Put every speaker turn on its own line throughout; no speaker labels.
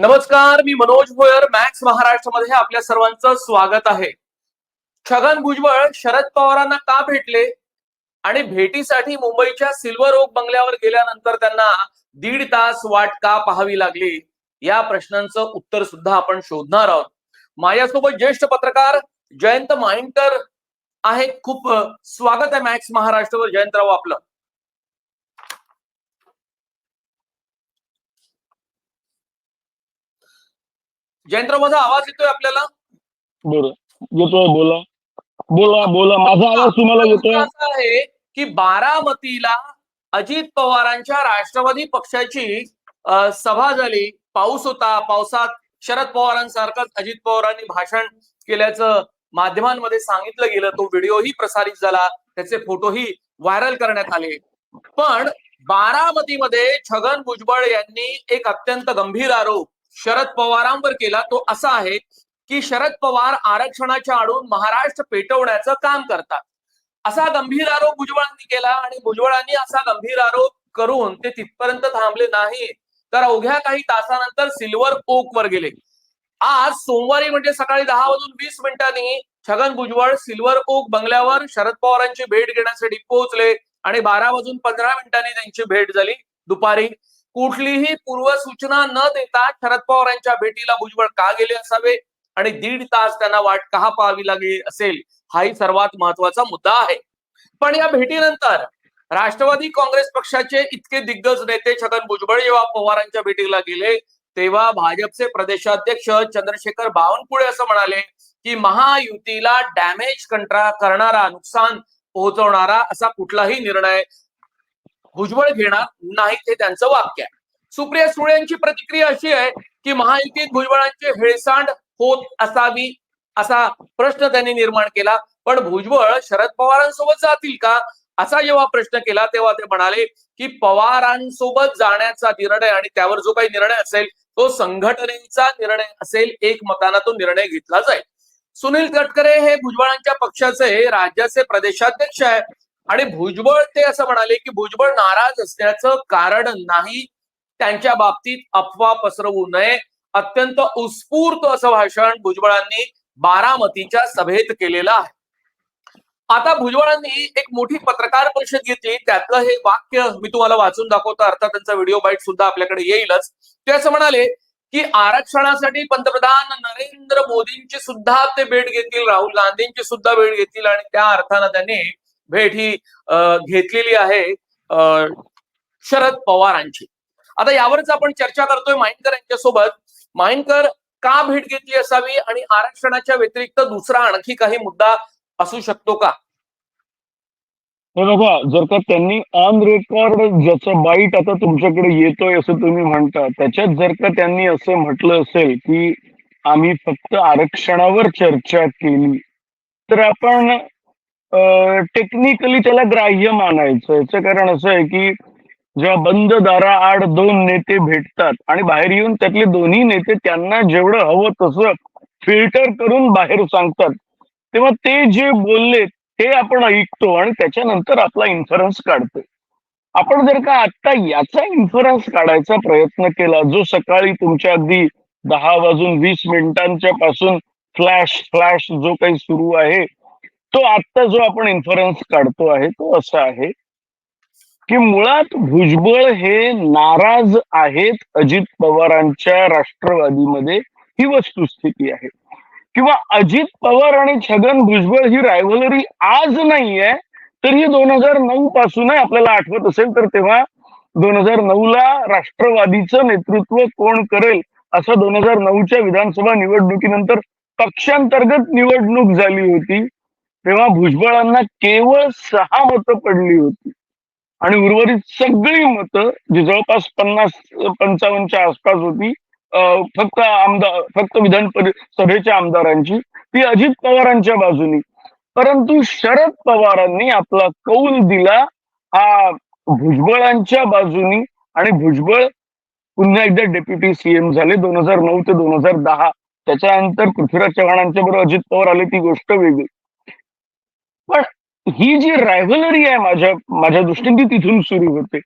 नमस्कार मी मनोज भोयर मॅक्स महाराष्ट्रामध्ये आपल्या सर्वांचं स्वागत आहे. छगन भुजबळ शरद पवारांना का भेटले? आणि भेटीसाठी मुंबईच्या सिल्वर ओक बंगल्यावर गेल्यानंतर त्यांना दीड तास वाट का पाहावी लागली? या प्रश्नांचं उत्तर सुद्धा आपण शोधणार आहोत. माझ्यासोबत ज्येष्ठ पत्रकार जयंत माइंडकर आहेत खूप स्वागत आहे मॅक्स महाराष्ट्रावर. जयंतराव आपलं. जयंतराव माझा आवाज येतोय आपल्याला?
बरं. येतोय बोला. बोला बोला. माझा आवाज तुम्हाला येतोय?
असं आहे की बारामतीला अजित पवारांच्या राष्ट्रवादी पक्षाची सभा झाली. पाऊस होता. पावसात शरद पवारांसारखंच अजित पवारांनी भाषण केल्याचं माध्यमांमध्ये सांगितलं गेलं. तो व्हिडिओही प्रसारित झाला. त्याचे फोटोही व्हायरल करण्यात आले. पण बारामतीमध्ये छगन भुजबळ यांनी एक अत्यंत गंभीर आरोप शरद पवारांवर केला तो असा आहे की शरद पवार आरक्षणाच्या आडून महाराष्ट्र पेटवण्याचं काम करतात. असा गंभीर आरोप भुजबळांनी केला आणि भुजबळांनी असा गंभीर आरोप करून ते तिथपर्यंत थांबले नाही. तर अवघ्या काही तासानंतर सिल्वर ओक वर गेले. आज सोमवारी म्हणजे सकाळी दहा वाजून वीस मिनिटांनी छगन भुजबळ सिल्वर ओक बंगल्यावर शरद पवारांची भेट घेण्यासाठी पोहोचले आणि बारा वाजून पंधरा मिनिटांनी त्यांची भेट झाली. दुपारी कुठलीही पूर्वसूचना न देता शरद पवारांच्या भेटीला भुजबळ का गेले असावे? आणि दीड तास त्यांना वाट का पाहावी लागली असेल? हाही सर्वात महत्त्वाचा मुद्दा आहे. पण या भेटीनंतर राष्ट्रवादी काँग्रेस पक्षाचे इतके दिग्गज नेते छगन भुजबळ जेव्हा पवारांच्या भेटीला गेले तेव्हा भाजपचे प्रदेशाध्यक्ष चंद्रशेखर बावनकुळे असं म्हणाले की महायुतीला डॅमेज कंट्रा करणारा नुकसान पोहोचवणारा असा कुठलाही निर्णय भुजबळ घेणार नाही हे त्यांचं वाक्य आहे. सुप्रिया सुळे यांची प्रतिक्रिया अशी आहे की महायुतीत भुजबळांची हेळसांड होत असावी असा प्रश्न त्यांनी निर्माण केला. पण भुजबळ शरद पवारांसोबत जातील का असा जेव्हा प्रश्न केला तेव्हा ते म्हणाले की पवारांसोबत जाण्याचा निर्णय आणि त्यावर जो काही निर्णय असेल तो संघटनेचा निर्णय असेल एकमतानं तो निर्णय घेतला जाईल. सुनील तटकरे हे भुजबळांच्या पक्षाचे राज्याचे प्रदेशाध्यक्ष आहे आणि भुजबळ ते असं म्हणाले की भुजबळ नाराज असण्याचं कारण नाही. त्यांच्या बाबतीत अफवा पसरवू नये. अत्यंत उत्स्फूर्त असं भाषण भुजबळांनी बारामतीच्या सभेत केलेलं आहे. आता भुजबळांनी एक मोठी पत्रकार परिषद घेतली. त्यातलं हे वाक्य मी तुम्हाला वाचून दाखवतो. अर्थात त्यांचा व्हिडिओ बाईट सुद्धा आपल्याकडे येईलच. ते असं म्हणाले की आरक्षणासाठी पंतप्रधान नरेंद्र मोदींची सुद्धा ते भेट घेतील. राहुल गांधींची सुद्धा भेट घेतील आणि त्या अर्थानं त्यांनी भेट ही घेतलेली आहे शरद पवारांची. आता यावरच आपण चर्चा करतोय माइंडकर यांच्यासोबत. माइंडकर का भेट घेतली असावी आणि आरक्षणाच्या व्यतिरिक्त दुसरा आणखी काही मुद्दा असू शकतो का?
हे बघा जर का त्यांनी ऑन रेकॉर्ड ज्याचं बाईट आता तुमच्याकडे येतोय असं तुम्ही म्हणता त्याच्यात जर का त्यांनी असं म्हटलं असेल की आम्ही फक्त आरक्षणावर चर्चा केली तर आपण टेक्निकली त्याला ग्राह्य मानायचं. याचं कारण असं आहे की जेव्हा बंद दाराआड दोन नेते भेटतात आणि बाहेर येऊन त्यातले दोन्ही नेते त्यांना जेवढं हवं तसं फिल्टर करून बाहेर सांगतात. तेव्हा ते जे बोलले ते आपण ऐकतो आणि त्याच्यानंतर आपला इन्फरन्स काढतो आपण जर का आता याचा इन्फरन्स काढायचा प्रयत्न केला जो सकाळी तुमच्या अगदी दहा वाजून वीस मिनिटांच्या पासून फ्लॅश फ्लॅश जो काही सुरू आहे तो आत्ता जो आपण इन्फरन्स काढतो आहे तो असा आहे की मुळात भुजबळ हे नाराज आहेत अजित पवारांच्या राष्ट्रवादीमध्ये ही वस्तुस्थिती आहे. किंवा अजित पवार आणि छगन भुजबळ ही रायव्हलरी आज नाहीये तर ही दोन हजार नऊ पासून आपल्याला आठवत असेल तर तेव्हा दोन हजार नऊ ला राष्ट्रवादीचं नेतृत्व कोण करेल असं दोन हजार नऊच्या विधानसभा निवडणुकीनंतर पक्षांतर्गत निवडणूक झाली होती. तेव्हा भुजबळांना केवळ सहा मतं पडली होती. आणि उर्वरित सगळी मतं जी जवळपास पन्नास पंचावन्नच्या आसपास होती फक्त आमदार फक्त विधान सभेच्या आमदारांची ती अजित पवारांच्या बाजूनी. परंतु शरद पवारांनी आपला कौल दिला हा भुजबळांच्या बाजूनी. आणि भुजबळ पुन्हा एकदा डेप्युटी सीएम झाले दोन हजार नऊ ते दोन हजार दहा. त्याच्यानंतर पृथ्वीराज चव्हाणांच्या बरोबर अजित पवार आले ती गोष्ट वेगळी. पण ही जी रायव्हलरी आहे माझ्या माझ्या दृष्टीने ती तिथून सुरू होते.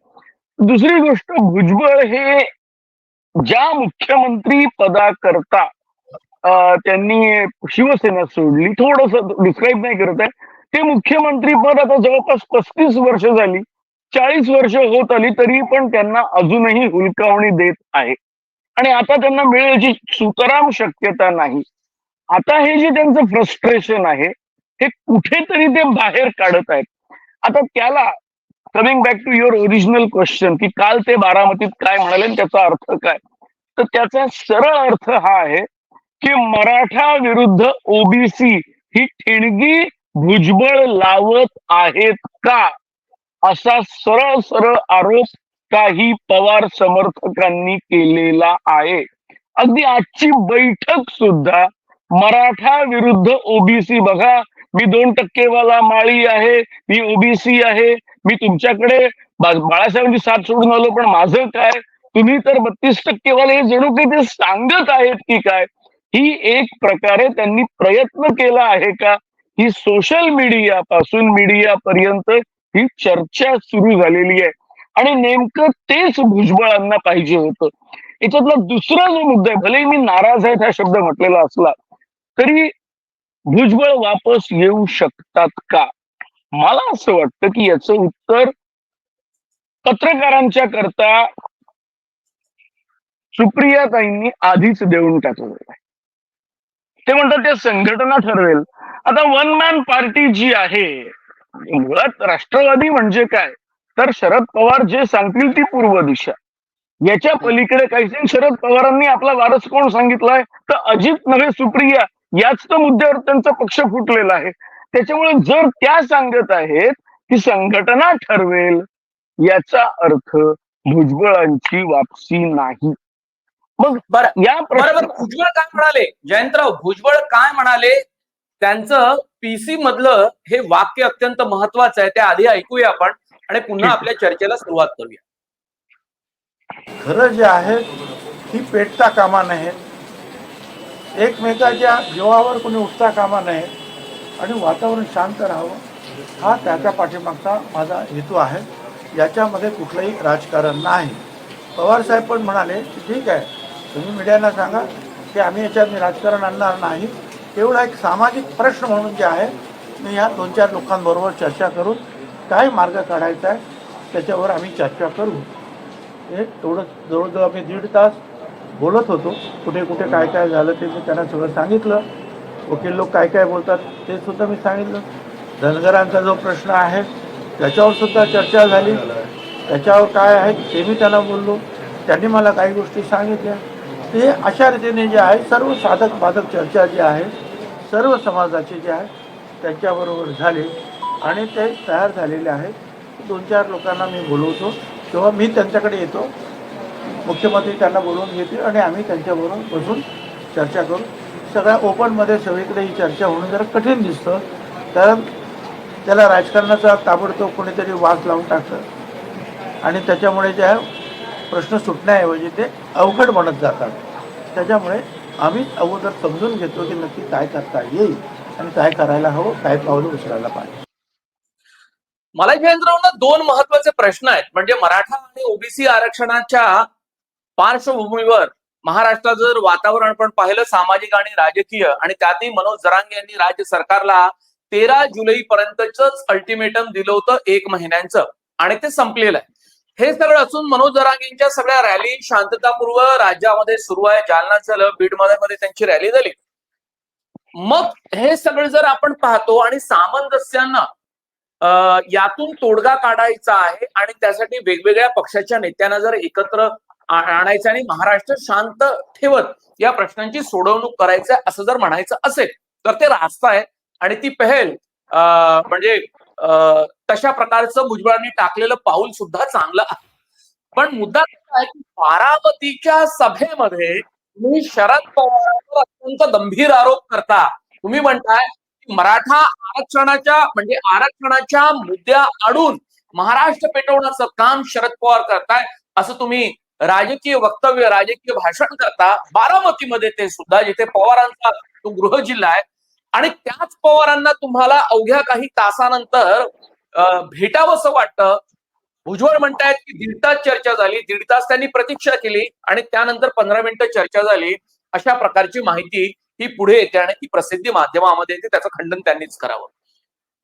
दुसरी गोष्ट भुजबळ हे ज्या मुख्यमंत्री पदाकरता त्यांनी शिवसेना सोडली थोडस डिस्क्राईब नाही करत आहे. ते मुख्यमंत्री पद आता जवळपास पस्तीस वर्ष झाली चाळीस वर्ष होत आली तरी पण त्यांना अजूनही हुलकावणी देत आहे. आणि आता त्यांना मिळण्याची सुतराम शक्यता नाही. आता हे जे त्यांचं फ्रस्ट्रेशन आहे हे कुठेतरी ते बाहेर काढत आहेत. आता त्याला coming back to your original question की काल ते बारामतीत काय म्हणाले त्याचा अर्थ काय? तर त्याचा सरळ अर्थ हा आहे की मराठा विरुद्ध ओबीसी ही ठिणगी भुजबळ लावत आहेत का? असा सरळ सरळ आरोप काही पवार समर्थकांनी केलेला आहे. अगदी आजची बैठक सुद्धा मराठा विरुद्ध ओबीसी बघा मी दोन टक्केवाला माळी आहे मी ओबीसी आहे मी तुमच्याकडे बाळासाहेबांची साथ सोडून आलो पण माझं काय? तुम्ही तर बत्तीस टक्केवाले हे जणू काही ते सांगत आहेत की काय? ही एक प्रकारे त्यांनी प्रयत्न केला आहे का? ही सोशल मीडिया पासून मीडिया पर्यंत ही चर्चा सुरू झालेली आहे. आणि नेमकं तेच भुजबळांना पाहिजे होतं. याच्यातला दुसरा जो मुद्दा आहे भले मी नाराज आहेत हा शब्द म्हटलेला असला तरी भुजबळ वापस येऊ शकतात का? मला असं वाटतं की याचं उत्तर पत्रकारांच्या करता सुप्रियाताईंनी आधीच देऊन टाकलेलं आहे. ते म्हणतात ते संघटना ठरवेल. आता वन मॅन पार्टी जी आहे मुळात राष्ट्रवादी म्हणजे काय? तर शरद पवार जे सांगतील ती पूर्व दिशा. याच्या पलीकडे काही शरद पवारांनी आपला वारस कोण सांगितलाय? तर अजित नव्हे सुप्रिया. याच तर मुद्द्यावर त्यांचा पक्ष फुटलेला आहे. त्याच्यामुळे जर त्या सांगत आहेत की संघटना ठरवेल याचा अर्थ भुजबळांची वापसी नाही. मग
बरं
या
बरोबर भुजबळ काय म्हणाले? जयंतराव भुजबळ काय म्हणाले? त्यांचं पीसी मधलं हे वाक्य अत्यंत महत्वाचं आहे ते आधी ऐकूया आपण आणि पुन्हा. आपल्या चर्चेला सुरुवात करूया.
घरं जी आहेत ही पेटता कामा नयेत एकमेकाच्या जीवावर कोणी उठता कामा नये आणि वातावरण शांत राहावं हा त्याच्या पाठीमागचा माझा हेतू आहे. याच्यामध्ये कुठलंही राजकारण नाही. पवारसाहेब पण म्हणाले की ठीक आहे तुम्ही मीडियाला सांगा की आम्ही याच्यात मी राजकारण आणणार नाही. एवढा एक सामाजिक प्रश्न म्हणून जे आहे मी ह्या दोन चार लोकांबरोबर चर्चा करून काय मार्ग काढायचा आहे त्याच्यावर आम्ही चर्चा करू. हे थोडं जवळजवळ आम्ही दीड तास बोलत होतो. कुठे कुठे काय काय झालं ते मी त्यांना सगळं सांगितलं. वकील लोक काय काय बोलतात ते सुद्धा मी सांगितलं. धनगरांचा जो प्रश्न आहे त्याच्यावर सुद्धा चर्चा झाली. त्याच्यावर काय आहे ते मी त्यांना बोललो. त्यांनी मला काही गोष्टी सांगितल्या. ते अशा रीतीने जे आहे सर्व साधक बाधक चर्चा जी आहे सर्व समाजाची जी आहे त्यांच्याबरोबर झाली आणि ते तयार झालेले आहेत. दोन चार लोकांना मी बोलवतो. किंवा मी त्यांच्याकडे येतो. मुख्यमंत्री त्यांना बोलवून घेतील आणि आम्ही त्यांच्याबरोबर बसून चर्चा करू. सगळ्या ओपनमध्ये सगळीकडे ही चर्चा होणं जरा कठीण दिसतं. कारण त्याला राजकारणाचा ताबडतोब कोणीतरी वास लावून टाकतं. आणि त्याच्यामुळे त्या प्रश्न सुटण्याऐवजी ते अवघड बनत जातात. त्याच्यामुळे आम्ही अगोदर समजून घेतो की नक्की काय करता येईल आणि काय करायला हवं काय पावलं उचलायला पाहिजे.
मला जयंतरावना दोन महत्त्वाचे प्रश्न आहेत. म्हणजे मराठा आणि ओबीसी आरक्षणाच्या पार्श्वभूमीवर महाराष्ट्राचं जर वातावरण पण पाहिलं सामाजिक आणि राजकीय आणि त्यातही मनोज जरांगे यांनी राज्य सरकारला तेरा जुलै पर्यंतच अल्टिमेटम दिलं होतं एक महिन्यांचं आणि ते संपलेलं आहे. हे सगळं असून मनोज जरांगेंच्या सगळ्या रॅली शांततापूर्व राज्यामध्ये सुरू आहे. जालना झालं बीडमध्ये मध्ये त्यांची रॅली झाली. मग हे सगळं जर आपण पाहतो आणि सामंजस्यांना यातून तोडगा काढायचा आहे आणि त्यासाठी वेगवेगळ्या पक्षाच्या नेत्यांना जर एकत्र आणायचं आणि महाराष्ट्र शांत ठेवत या प्रश्नांची सोडवणूक करायचं असं जर म्हणायचं असेल तर ते रास्ता आहे. आणि ती पहेल म्हणजे तशा प्रकारचं भुजबळांनी टाकलेलं पाऊल सुद्धा चांगलं आहे. पण मुद्दा कसा आहे की बारामतीच्या सभेमध्ये तुम्ही शरद पवारांवर अत्यंत गंभीर आरोप करता. तुम्ही म्हणताय की मराठा आरक्षणाच्या म्हणजे आरक्षणाच्या मुद्द्या अडून महाराष्ट्र पेटवण्याचं काम शरद पवार करताय असं तुम्ही राजकीय वक्तव्य राजकीय भाषण करता बारामतीमध्ये ते सुद्धा जिथे पवारांचा तो गृह जिल्हा आहे आणि त्याच पवारांना तुम्हाला अवघ्या काही तासानंतर भेटावंसं वाटतं. भुजबळ म्हणतायत की दीड तास चर्चा झाली दीड तास त्यांनी प्रतीक्षा केली आणि त्यानंतर पंधरा मिनिटं चर्चा झाली. अशा प्रकारची माहिती ही पुढे येते आणि ती प्रसिद्धी माध्यमामध्ये येते त्याचं खंडन त्यांनीच करावं.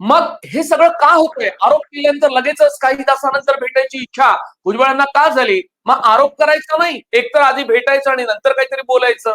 मग हे सगळं का होतंय? आरोप केल्यानंतर लगेचच काही तासानंतर भेटायची इच्छा भुजबळांना का झाली? मग आरोप करायचा नाही. एकतर आधी भेटायचं आणि नंतर काहीतरी बोलायचं.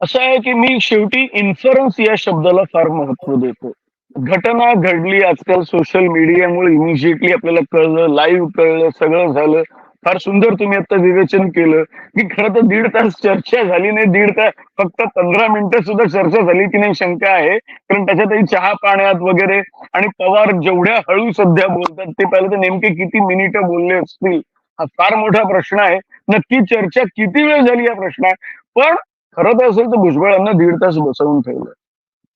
असं आहे की मी शेवटी इन्फरन्स या शब्दाला फार महत्त्व देतो. घटना घडली आजकाल सोशल मीडियामुळे इमिजिएटली आपल्याला कळलं लाईव्ह कळलं सगळं झालं. फार सुंदर तुम्ही आता विवेचन केलं. की खरं तर दीड तास चर्चा झाली नाही दीड तास फक्त पंधरा मिनिटं सुद्धा चर्चा झाली की नाही शंका आहे. कारण त्याच्यातही चहा पाण्यात वगैरे आणि पवार जेवढ्या हळू सध्या बोलतात ते पाहिलं तर नेमके किती मिनिटं बोलले असतील हा फार मोठा प्रश्न आहे. नक्की चर्चा किती वेळ झाली हा प्रश्न आहे पण खरं तर असेल तर भुजबळांना दीड तास बसवून ठेवलं.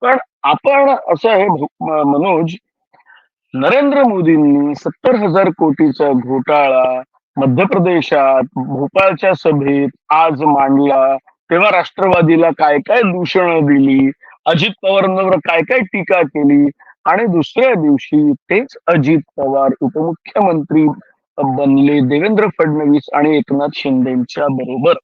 पण आपण असं आहे मनोज नरेंद्र मोदींनी सत्तर हजार कोटीचा घोटाळा मध्य प्रदेशात भोपाळच्या सभेत आज मांडला तेव्हा राष्ट्रवादीला काय काय दूषणं दिली अजित पवारांवर काय काय टीका केली आणि दुसऱ्या दिवशी तेच अजित पवार उपमुख्यमंत्री बनले देवेंद्र फडणवीस आणि एकनाथ शिंदेच्या बरोबर.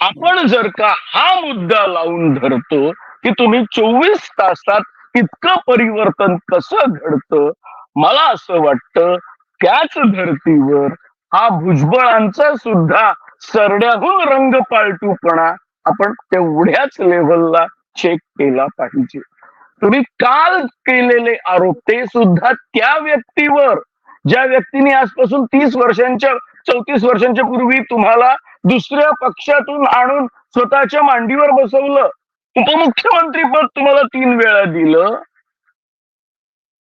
आपण जर का हा मुद्दा लावून धरतो की तुम्ही चोवीस तासात इतकं परिवर्तन कसं घडतं मला असं वाटतं त्याच धर्तीवर हा भुजबळांचा सुद्धा सरड्याहून रंगपालटूपणा आपण तेवढ्याच लेव्हलला चेक केला पाहिजे. तुम्ही काल केलेले आरोप ते सुद्धा त्या व्यक्तीवर. ज्या व्यक्तीने आजपासून तीस वर्षांच्या चौतीस वर्षांच्या पूर्वी तुम्हाला दुसऱ्या पक्षातून आणून स्वतःच्या मांडीवर बसवलं उपमुख्यमंत्री पद तुम्हाला तीन वेळा दिलं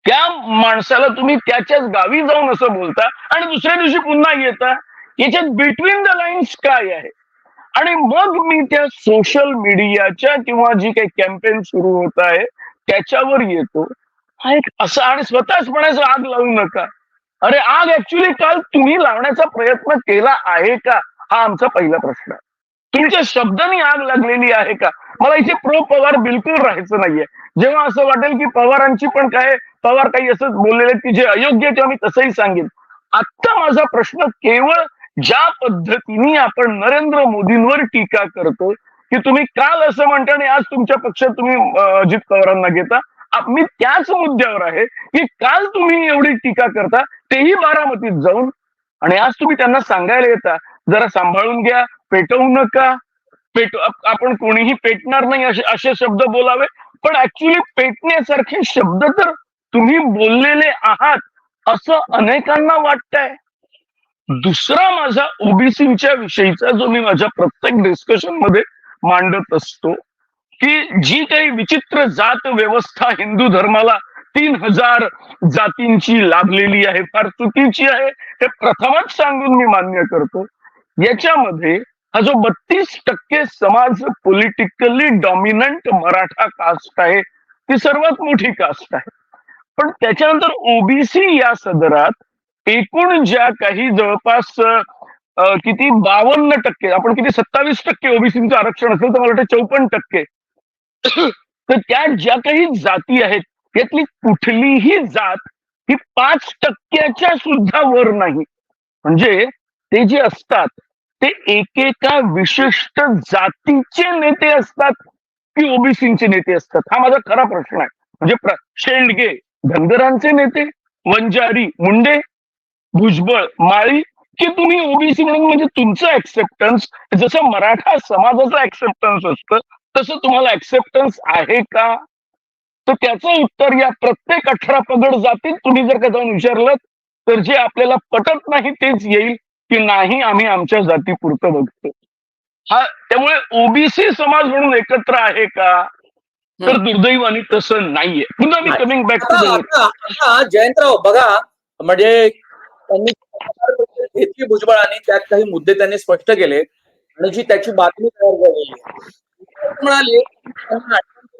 त्या माणसाला तुम्ही त्याच्याच गावी जाऊन असं बोलता आणि दुसऱ्या दिवशी पुन्हा येता? याच्यात बिटवीन द लाईन्स काय आहे? आणि मग मी त्या सोशल मीडियाच्या किंवा जी काही कॅम्पेन सुरू होत आहे त्याच्यावर येतो. हा एक असं आणि स्वतःच म्हणायचं आग लावू नका. अरे आग ऍक्च्युली काल तुम्ही लावण्याचा प्रयत्न केला आहे का? हा आमचा पहिला प्रश्न. आहे तुमच्या शब्दांनी आग लागलेली आहे का? मला इथे प्रो पवार बिलकुल राहायचं नाहीये. जेव्हा असं वाटेल की पवारांची पण काय पवार काही असंच बोललेले की जे अयोग्य ते तेव्हा मी तसंही सांगेन. आत्ता माझा प्रश्न केवळ ज्या पद्धतीने आपण नरेंद्र मोदींवर टीका करतो की तुम्ही काल असं म्हणता आणि आज तुमच्या पक्षात तुम्ही अजित पवारांना घेता मी त्याच मुद्द्यावर आहे की काल तुम्ही एवढी टीका करता तेही बारामतीत जाऊन. आणि आज तुम्ही त्यांना सांगायला येता जरा सांभाळून घ्या पेटवू नका. पेट आपण कोणीही पेटणार नाही असे असे शब्द बोलावे पण ऍक्च्युली पेटण्यासारखे शब्द तर तुम्ही बोललेले आहात असं अनेकांना वाटतंय. दुसरा माझा ओबीसीच्या विषयीचा जो मी माझ्या प्रत्येक डिस्कशनमध्ये मांडत असतो की जी काही विचित्र जात व्यवस्था हिंदू धर्माला तीन हजार जातींची लाभलेली आहे फार चुकीची आहे हे प्रथमच सांगून मी मान्य करतो. याच्यामध्ये हा जो बत्तीस टक्के समाज पॉलिटिकली डॉमिनंट मराठा कास्ट आहे ती सर्वात मोठी कास्ट आहे. पण त्याच्यानंतर ओबीसी या सदरात एकूण ज्या काही जवळपास किती बावन्न टक्के आपण किती सत्तावीस टक्के ओबीसीचं आरक्षण असेल तर मला वाटतं चौपन्न टक्के. तर त्या ज्या काही जाती आहेत यातली कुठलीही जात ही पाच टक्क्याच्या सुद्धा वर नाही. म्हणजे ते जे असतात ते एकेका विशिष्ट जातीचे नेते असतात की ओबीसीचे नेते असतात? हा माझा खरा प्रश्न आहे. म्हणजे शेंडगे. धनगरांचे नेते वंजारी मुंडे भुजबळ माळी की तुम्ही ओबीसी म्हणून? म्हणजे तुमचं ऍक्सेप्टन्स जसं मराठा समाजाचा ऍक्सेप्टन्स असतं तसं तुम्हाला ऍक्सेप्टन्स आहे का? तर त्याचं उत्तर या प्रत्येक अठरा पगड जातील. तुम्ही जर का जाऊन विचारलं तर जे आपल्याला पटत नाही तेच येईल की नाही आम्ही आमच्या जातीपुरतं बघतो हा त्यामुळे ओबीसी समाज म्हणून एकत्र आहे का? तर दुर्दैवाने तसं नाहीये. पुन्हा मी. कमिंग बॅक टू
जयंतराव बघा म्हणजे त्यांनी घेतली भुजबळांनी त्यात काही मुद्दे त्यांनी स्पष्ट केले आणि जी त्याची बातमी तयार. ते म्हणाले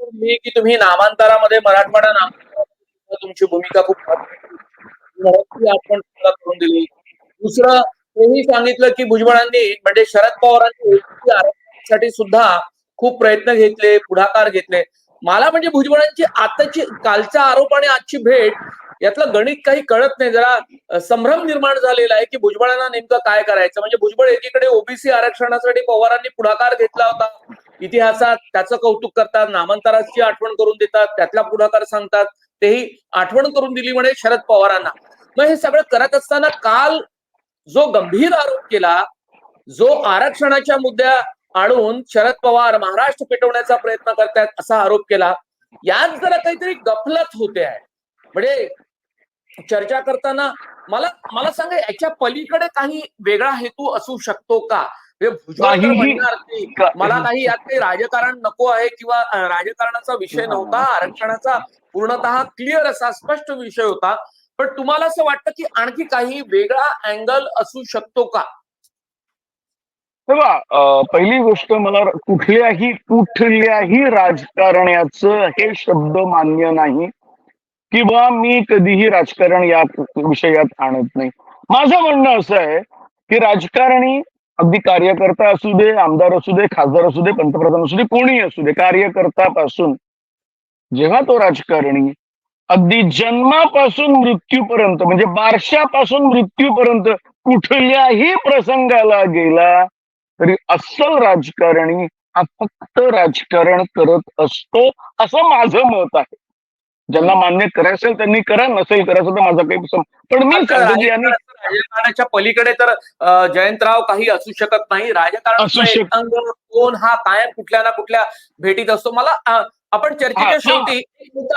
दिली की तुम्ही नामांतरामध्ये मराठवाडा नामांतरामध्ये तुमची भूमिका खूप आठवण करून दिली. दुसरं तेही सांगितलं की भुजबळांनी म्हणजे शरद पवारांनी सुद्धा खूप प्रयत्न घेतले पुढाकार घेतले. मला म्हणजे भुजबळांची आताची कालचा आरोप आणि आजची भेट यातलं गणित काही कळत नाही. जरा संभ्रम निर्माण झालेला आहे की भुजबळांना नेमकं काय करायचं? म्हणजे भुजबळ एकीकडे ओबीसी आरक्षणासाठी पवारांनी पुढाकार घेतला होता. इतिहासात त्याचं कौतुक करतात नामांतराची आठवण करून देतात त्यातला पुढाकार सांगतात. तेही आठवण करून दिली म्हणे शरद पवारांना. मग हे सगळं करत असताना काल जो गंभीर आरोप केला जो आरक्षणाच्या मुद्द्या आणून शरद पवार महाराष्ट्र पेटवण्याचा प्रयत्न करतायत असा आरोप केला. यात जरा काहीतरी गफलत होते आहे. म्हणजे चर्चा करताना मला मला सांगा याच्या पलीकडे काही वेगळा हेतू असू शकतो का? म्हणजे मला काही यात काही राजकारण नको आहे किंवा राजकारणाचा विषय नव्हता आरक्षणाचा पूर्णतः क्लिअर असा स्पष्ट विषय होता. पण तुम्हाला असं वाटतं की आणखी काही वेगळा अँगल असू शकतो का?
तेव्हा पहिली गोष्ट मला कुठल्याही कुठल्याही राजकारण्याचं हे शब्द मान्य नाही किंवा मी कधीही राजकारण या विषयात आणत नाही. माझं म्हणणं असं आहे की राजकारणी अगदी कार्यकर्ता असू दे आमदार असू दे खासदार असू दे पंतप्रधान असू दे कोणीही असू दे कार्यकर्त्यापासून जेव्हा तो राजकारणी अगदी जन्मापासून मृत्यूपर्यंत म्हणजे बारशापासून मृत्यूपर्यंत कुठल्याही प्रसंगाला गेला तरी अस्सल राजकारणी हा फक्त राजकारण करत असतो असं माझं मत आहे. ज्यांना मान्य करायचं असेल त्यांनी करा नसेल करायचं तर माझा काही पण मी
राजकारणाच्या पलीकडे तर जयंतराव काही असू शकत नाही. अंग कोण हा कायम कुठल्या ना कुठल्या भेटीत असतो. मला आपण चर्चेच्या. शेवटी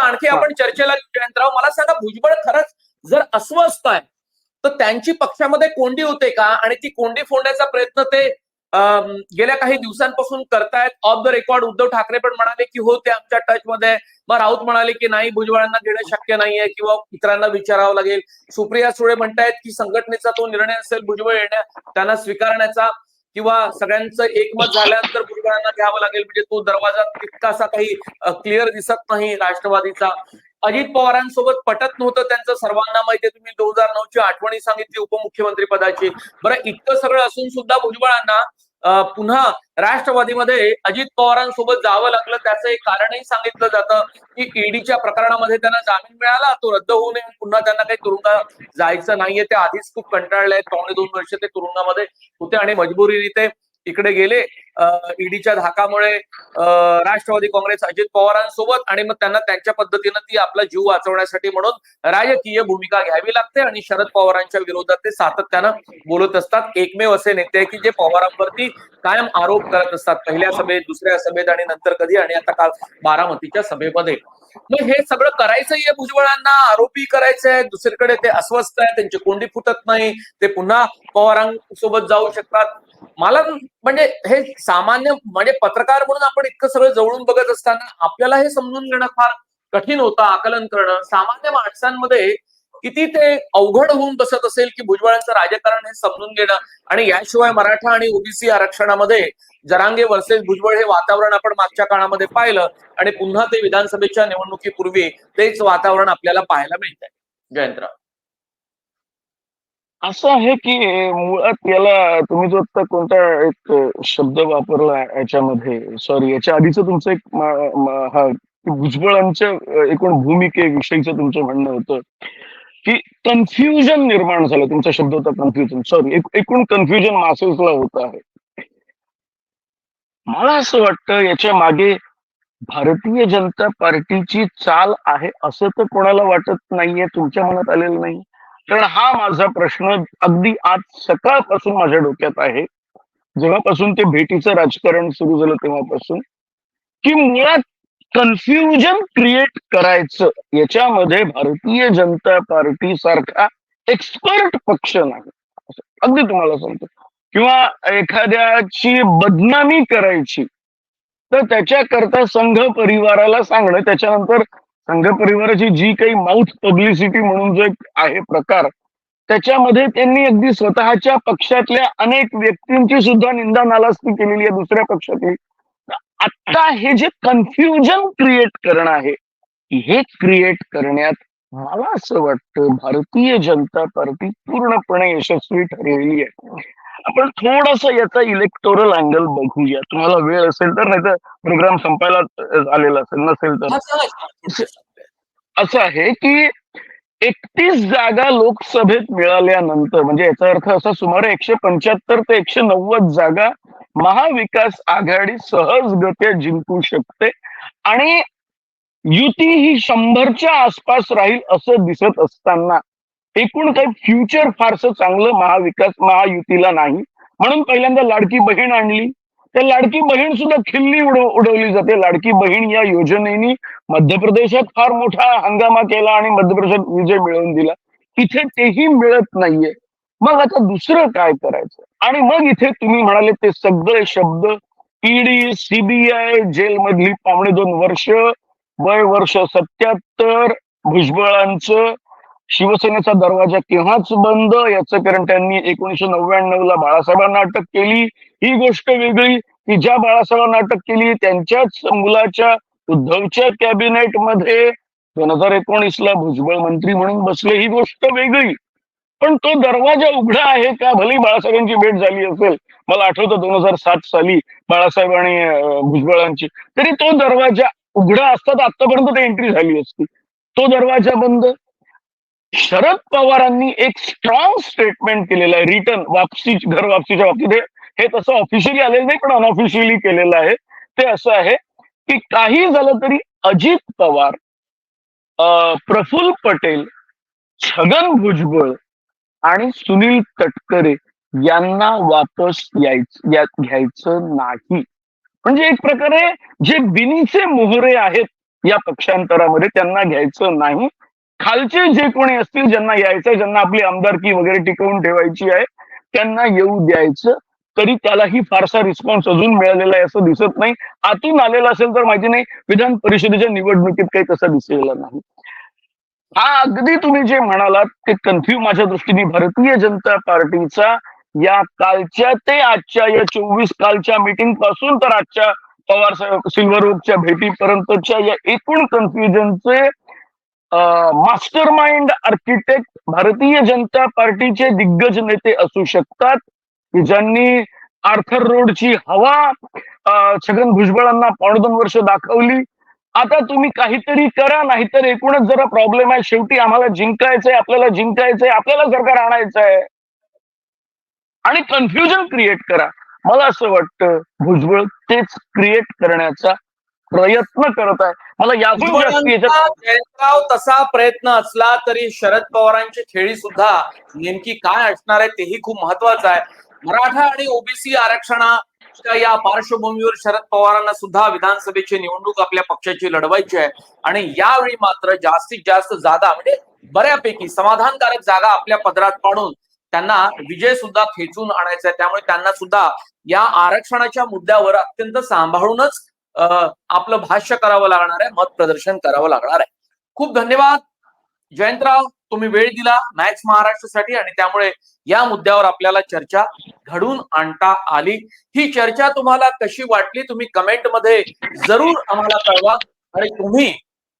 आणखी. आपण चर्चेला जयंतराव मला सांगा भुजबळ खरंच जर अस्वस्थ आहे तर त्यांची पक्षामध्ये कोंडी होते का? आणि ती कोंडी फोडण्याचा प्रयत्न ते गेल्या काही दिवसांपासून करतायत. Off the record Uddhav Thackeray पण म्हणाले की हो ते आमच्या टच मध्ये मग राऊत म्हणाले की नाही भुजबळांना घेणं शक्य नाहीये किंवा इतरांना विचारावं लागेल. सुप्रिया सुळे म्हणतायत की संघटनेचा तो निर्णय असेल भुजबळ येण्या त्यांना स्वीकारण्याचा किंवा सगळ्यांचं एकमत झाल्यानंतर भुजबळांना घ्यावं लागेल. म्हणजे तो दरवाजा तितकासा काही क्लिअर दिसत नाही राष्ट्रवादीचा. अजित पवारांसोबत पटत नव्हतं त्यांचं सर्वांना माहिती तुम्ही दोन हजार नऊची आठवणी सांगितली उपमुख्यमंत्री पदाची. बरं इतकं सगळं असून सुद्धा भुजबळांना पुन्हा राष्ट्रवादीमध्ये अजित पवारांसोबत जावं लागलं त्याचं एक कारणही सांगितलं जातं की ईडीच्या प्रकरणामध्ये त्यांना जामीन मिळाला तो रद्द होऊ नये पुन्हा त्यांना काही तुरुंगात जायचं नाहीये ते आधीच खूप कंटाळले आहेत पावणे दोन वर्ष ते तुरुंगामध्ये होते आणि मजबुरीने ते इकडे गेले. ईडीच्या धाकामुळे राष्ट्रवादी काँग्रेस अजित पवारांसोबत आणि मग त्यांना त्यांच्या पद्धतीनं ती आपला जीव वाचवण्यासाठी म्हणून राजकीय भूमिका घ्यावी लागते आणि शरद पवारांच्या विरोधात ते सातत्यानं बोलत असतात. एकमेव असे नेते आहे की जे पवारांवरती कायम आरोप करत असतात. पहिल्या सभेत दुसऱ्या सभेत आणि नंतर कधी आणि आता काल बारामतीच्या सभेमध्ये. मग हे सगळं करायचंही आहे भुजबळांना? आरोपी करायचंय दुसरीकडे ते अस्वस्थ आहे त्यांची कोंडी फुटत नाही. ते पुन्हा पवारांसोबत जाऊ शकतात. मला म्हणजे हे सामान्य म्हणजे पत्रकार म्हणून आपण इतकं सगळं जवळून बघत असताना आपल्याला हे समजून घेणं फार कठीण होतं आकलन करणं. सामान्य माणसांमध्ये किती ते अवघड होऊन बसत असेल की भुजबळांचं राजकारण हे समजून घेणं आणि याशिवाय मराठा आणि ओबीसी आरक्षणामध्ये जरांगे वर्सेस भुजबळ हे वातावरण आपण मागच्या काळामध्ये पाहिलं आणि पुन्हा ते विधानसभेच्या निवडणुकीपूर्वी तेच वातावरण आपल्याला पाहायला मिळतंय. जयंतराव.
असं आहे की मुळात याला तुम्ही जो आता कोणता एक शब्द वापरला याच्यामध्ये सॉरी याच्या आधीच तुमचं एक हा भुजबळांच्या एकूण भूमिकेविषयीचं तुमचं म्हणणं होतं की कन्फ्युजन निर्माण झालं. तुमचा शब्द होता कन्फ्युजन सॉरी एकूण कन्फ्युजन मासेसला होत आहे. मला असं वाटतं याच्या मागे भारतीय जनता पार्टीची चाल आहे असं तर कोणाला वाटत नाहीये तुमच्या मनात आलेलं नाही. कारण हा माझा प्रश्न अगदी आज सकाळपासून माझ्या डोक्यात आहे. जेव्हापासून ते भेटीचं राजकारण सुरू झालं तेव्हापासून की मुळात कन्फ्युजन क्रिएट करायचं याच्यामध्ये भारतीय जनता पार्टी सारखा एक्सपर्ट पक्ष नाही. अगदी तुम्हाला सांगतो. किंवा एखाद्याची बदनामी करायची तर त्याच्याकरता संघ परिवाराला सांगणं त्याच्यानंतर संघ परिवाराची जी काही माउथ पब्लिसिटी म्हणून जो एक आहे प्रकार त्याच्यामध्ये त्यांनी अगदी स्वतःच्या पक्षातल्या अनेक व्यक्तींची सुद्धा निंदा नालास्ती केलेली आहे दुसऱ्या पक्षातली. आता हे जे कन्फ्युजन क्रिएट करणं आहे हे क्रिएट करण्यात मला असं वाटतं भारतीय जनता पार्टी पूर्णपणे यशस्वी ठरलेली आहे. आपण थोडस याचा इलेक्टोरल अँगल बघूया. तुम्हाला वेळ असेल तर नाही तर प्रोग्राम संपायला आलेला असेल नसेल तर. असं आहे की एकतीस जागा लोकसभेत मिळाल्यानंतर म्हणजे याचा अर्थ असा सुमारे एकशे पंच्याहत्तर ते एकशे नव्वद जागा महाविकास आघाडी सहजगत्या जिंकू शकते. आणि युती ही शंभरच्या आसपास राहील असं दिसत असताना एकूण काही फ्युचर फारसं चांगलं महाविकास महायुतीला नाही. म्हणून पहिल्यांदा लाडकी बहीण आणली. त्या लाडकी बहीण सुद्धा खिल्ली उडवली जाते. लाडकी बहीण या योजनेनी मध्य प्रदेशात फार मोठा हंगामा केला आणि मध्य प्रदेशात विजय मिळवून दिला. इथे तेही मिळत नाहीये. मग आता दुसरं काय करायचं? आणि मग इथे तुम्ही म्हणाले ते सगळे शब्द ईडी सीबीआय जेलमधली पावणे दोन वर्ष वय वर्ष सत्याहत्तर भुजबळांचं शिवसेनेचा दरवाजा केव्हाच बंद याचं कारण त्यांनी एकोणीशे नव्याण्णव ला बाळासाहेबांना अटक केली. ही गोष्ट वेगळी की ज्या बाळासाहेबांना अटक केली त्यांच्याच मुलाच्या उद्धवच्या कॅबिनेटमध्ये दोन हजार एकोणीस ला भुजबळ मंत्री म्हणून बसले. ही गोष्ट वेगळी. पण तो दरवाजा उघडा आहे का? भले बाळासाहेबांची भेट झाली असेल. मला आठवतं दोन हजार सात साली बाळासाहेब आणि भुजबळांची. तरी तो दरवाजा उघडा असता तर आतापर्यंत ते एंट्री झाली असती. तो दरवाजा बंद. शरद पवारांनी एक स्ट्रॉंग स्टेटमेंट केलेलं आहे. रिटर्न वापसी घर वापसीच्या बाबतीत. हे- तसं ऑफिशियली आलेलं नाही पण अनऑफिशियली केलेलं आहे. ते असं आहे की काही झालं तरी अजित पवार प्रफुल्ल पटेल छगन भुजबळ आणि सुनील तटकरे यांना वापस यायचं या- घ्यायचं नाही. म्हणजे एक प्रकारे जे बिनीचे मोहरे आहेत या पक्षांतरामध्ये त्यांना घ्यायचं नाही. खालचे जे कोणी असतील ज्यांना यायचं ज्यांना आपली आमदारकी वगैरे टिकवून ठेवायची आहे त्यांना येऊ द्यायचं. तरी त्यालाही फारसा रिस्पॉन्स अजून मिळालेला आहे असं दिसत नाही. आतून आलेला असेल तर माहिती नाही. विधान परिषदेच्या निवडणुकीत काही तसा दिसलेला नाही. हा अगदी तुम्ही जे म्हणालात ते कन्फ्यू माझ्या दृष्टीने भारतीय जनता पार्टीचा. या कालच्या ते आजच्या या चोवीस कालच्या मीटिंगपासून तर आजच्या पवार साहेब सिल्वर ओकच्या भेटीपर्यंतच्या या एकूण कन्फ्युजनचे master mind architect Bharatiya Janata पार्टीचे दिग्गज नेते असू शकतात की ज्यांनी आर्थर रोडची हवा छगन भुजबळांना पावणे दोन वर्ष दाखवली. आता तुम्ही काहीतरी करा नाहीतर एकूणच जरा प्रॉब्लेम आहे. शेवटी आम्हाला जिंकायचंय आपल्याला जिंकायचंय आपल्याला सरकार आणायचं आहे आणि कन्फ्युजन क्रिएट करा. मला असं वाटतं भुजबळ तेच क्रिएट करण्याचा प्रयत्न करत आहे. मला
भुजबळांचा जयंतराव तसा प्रयत्न असला तरी शरद पवारांची खेळी सुद्धा नेमकी काय असणार आहे तेही खूप महत्वाचं आहे. मराठा आणि ओबीसी आरक्षणाच्या या पार्श्वभूमीवर शरद पवारांना सुद्धा विधानसभेची निवडणूक आपल्या पक्षाची लढवायची आहे. आणि यावेळी मात्र जास्तीत जास्त जागा म्हणजे बऱ्यापैकी समाधानकारक जागा आपल्या पदरात पाडून त्यांना विजय सुद्धा खेचून आणायचा आहे. त्यामुळे त्यांना सुद्धा या आरक्षणाच्या मुद्द्यावर अत्यंत सांभाळूनच आपलं भाष्य करावं लागणार आहे मत प्रदर्शन करावं लागणार आहे. खूप धन्यवाद. जयंतराव तुम्ही वेळ दिला मॅक्स महाराष्ट्रासाठी आणि त्यामुळे या मुद्द्यावर आपल्याला चर्चा घडून आणता आली. ही चर्चा तुम्हाला कशी वाटली तुम्ही कमेंटमध्ये जरूर आम्हाला कळवा. आणि तुम्ही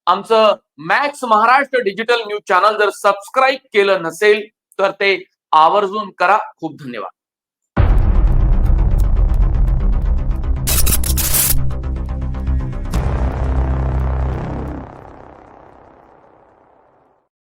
आमचं Max Maharashtra digital news channel जर सबस्क्राईब केलं नसेल तर ते आवर्जून करा. खूप धन्यवाद.